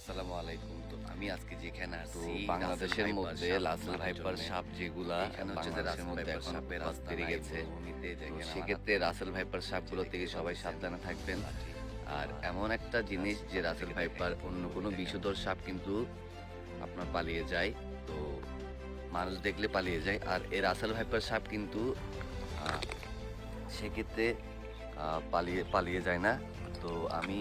আসসালামু আলাইকুম। তো আমি আজকে যেখানে আছি বাংলাদেশের মধ্যে লাসেল ভাইপার সাপ যেগুলা বাংলাদেশের মধ্যে এখন বেড়ে গেছে। সেক্ষেত্রে রাসেল ভাইপার সাপগুলো থেকে সবাই সাবধানে থাকবেন। আর এমন একটা জিনিস যে রাসেল ভাইপার অন্য কোনো বিষধর সাপ কিন্তু আপনার পালিয়ে যায়। তো মানুষ দেখলে পালিয়ে যায়। আর এই রাসেল ভাইপার সাপ কিন্তু সেক্ষেত্রে পালিয়ে পালিয়ে যায় না। তো আমি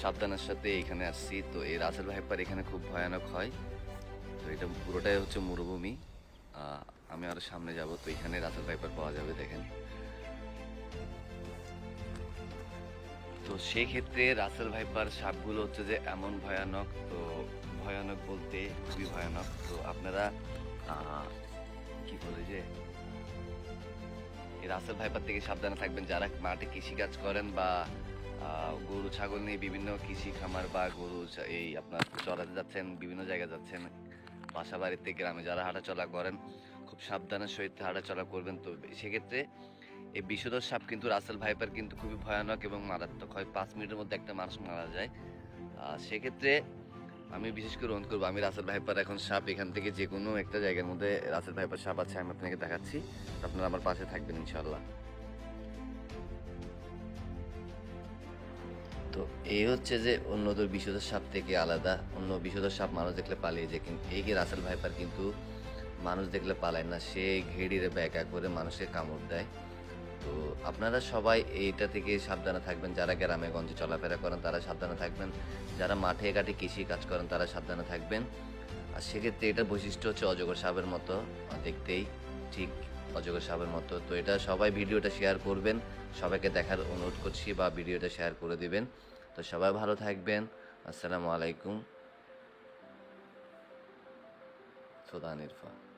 সাবধানের সাথে এখানে আসছি। তো এই রাসেল ভাইপার এখানে খুব ভয়ানক হয়। তো এটা পুরোটাই হচ্ছে মরুভূমি। আমি আরও সামনে যাব। তো এখানে রাসেল ভাইপার পাওয়া যাবে, দেখেন। তো সেক্ষেত্রে রাসেল ভাইপার সাপগুলো হচ্ছে যে এমন ভয়ানক। তো ভয়ানক বলতে খুবই ভয়ানক। তো আপনারা কি বলে যে, এই রাসেল ভাইপার থেকে সাবধানে থাকবেন। যারা মাঠে কৃষিকাজ করেন বা গরু, ছাগল নিয়ে বিভিন্ন কৃষি খামার বা গরু এই আপনার চড়াতে যাচ্ছেন, বিভিন্ন জায়গায় যাচ্ছেন, বাসা বাড়িতে, গ্রামে যারা হাঁটাচলা করেন, খুব সাবধানের সহিত হাঁটাচলা করবেন। তো সেক্ষেত্রে এই বিষধর সাপ কিন্তু রাসেল ভাইপার কিন্তু খুবই ভয়ানক এবং মারাত্মক হয়। পাঁচ মিনিটের মধ্যে একটা মানুষ মারা যায়। সেক্ষেত্রে আমি বিশেষ করে অনুরোধ করব, আমি রাসেল ভাইপার এখন সাপ এখান থেকে যে কোনো একটা জায়গার মধ্যে রাসেল ভাইপার সাপ আছে, আমি আপনাকে দেখাচ্ছি। আপনারা আমার পাশে থাকবেন ইনশাল্লাহ তো এই হচ্ছে যে অন্যদের বিষধর সাপ থেকে আলাদা, অন্য বিষধর সাপ মানুষ দেখলে পালিয়ে যায়, কিন্তু এই যে রাসেল ভাইপার কিন্তু মানুষ দেখলে পালায় না, সে ঘেড়িরে ব্যাকা করে মানুষকে কামড় দেয়। তো আপনারা সবাই এইটা থেকে সাবধানে থাকবেন, যারা গ্রামে গঞ্জে চলাফেরা করেন তারা সাবধানে থাকবেন, যারা মাঠে ঘাটে কৃষি কাজ করেন তারা সাবধানে থাকবেন। আর সেক্ষেত্রে এটার বৈশিষ্ট্য হচ্ছে অজগর সাপের মতো দেখতেই ঠিক অজগর সাপের মতো। তো এটা সবাই ভিডিওটা শেয়ার করবেন। সবাইকে দেখার অনুরোধ করছি বা ভিডিওটা শেয়ার করে দিবেন। তো সবাই ভালো থাকবেন। আসসালামু আলাইকুম। সুদান ইরফান।